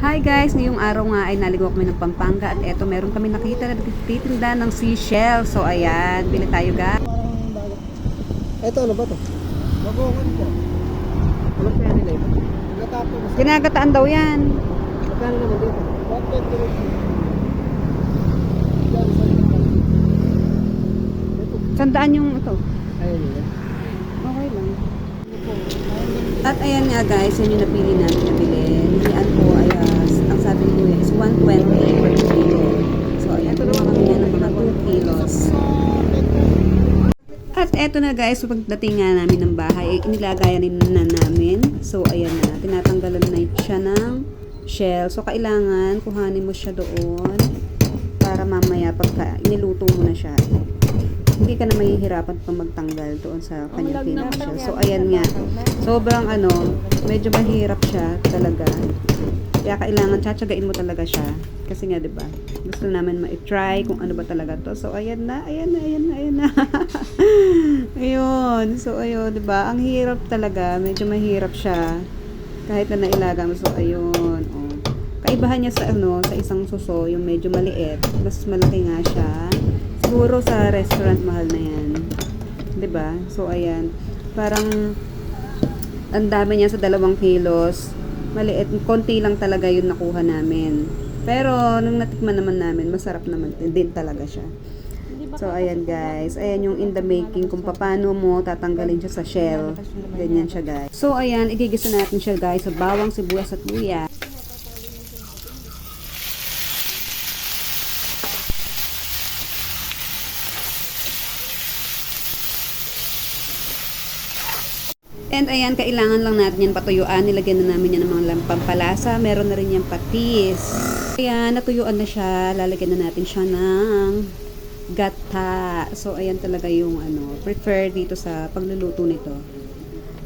Hi guys, ngayong araw nga ay naligaw kami ng Pampanga at eto meron kami nakita na nagtitinda ng seashell. So ayan, bili tayo guys. Ito ano ba to? Magukon po. Walang pwede na ito. Ginagataan daw yan. Magkano naman dito? 120 rin. Yan, isa rin. Ito. Sandaan yung ito. Ayun yun. Okay lang. At ayan nga guys, yun yung napili namin na bilhin. Yan po ay, ah, ang sabi ni Kuya is 120 per kilo. So ayan, tulungan kami yan ng mga 2 kilos. At eto na guys, pagdating nga namin ng bahay, ay inilagayan na namin. So ayan na, tinatanggalan na siya ng shell. So kailangan kuhanin mo siya doon para mamaya pagka iniluto mo na siya, hindi ka na mahihirapan pa magtanggal doon sa kanyang shell. So ayan nga, sobrang ano, medyo mahirap siya talaga. Kaya kailangan tsatsagain mo talaga siya. Kasi nga, 'di ba? Gusto namin ma-try kung ano ba talaga 'to. So ayan na, ayan na, ayan na, ayan na. ayun. So ayun, 'di ba? Ang hirap talaga, medyo mahirap siya. Kahit na nailaga mo. So ayun, oh. Kaibahan niya sa ano, sa isang suso, yung medyo maliit. Mas malaki nga siya. Siguro sa restaurant mahal na 'yan. 'Di ba? So ayan. Parang ang dami niya sa dalawang kilos. Maliit, konti lang talaga yung nakuha namin. Pero, nung natikman naman namin, masarap naman din, talaga siya. So, ayan guys. Ayan yung in the making kung paano mo tatanggalin siya sa shell. Ganyan siya guys. So, ayan, igigisa natin siya guys sa bawang, sibuyas at luya. And ayan, kailangan lang natin yan patuyuan. Nilagyan na namin yan ng mga lam- pampalasa. Meron na rin yung patis. Ayan, natuyuan na siya. Lalagyan na natin siya ng gata. So, ayan talaga yung ano, prefer dito sa pagluluto nito.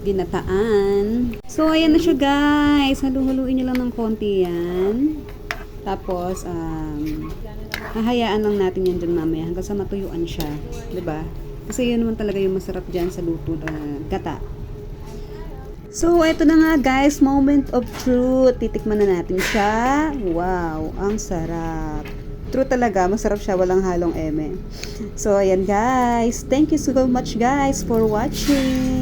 Ginataan. So, ayan na siya guys. Halu-haluin nyo lang ng konti yan. Tapos, um, hahayaan lang natin yan dyan mamaya hanggang sa matuyuan siya. ba? Kasi yun naman talaga yung masarap dyan sa luto na gata. So, eto na nga guys, moment of truth. Titikman na natin siya. Wow, ang sarap. True talaga, masarap siya, walang halong eme. So, ayan guys. Thank you so much guys for watching.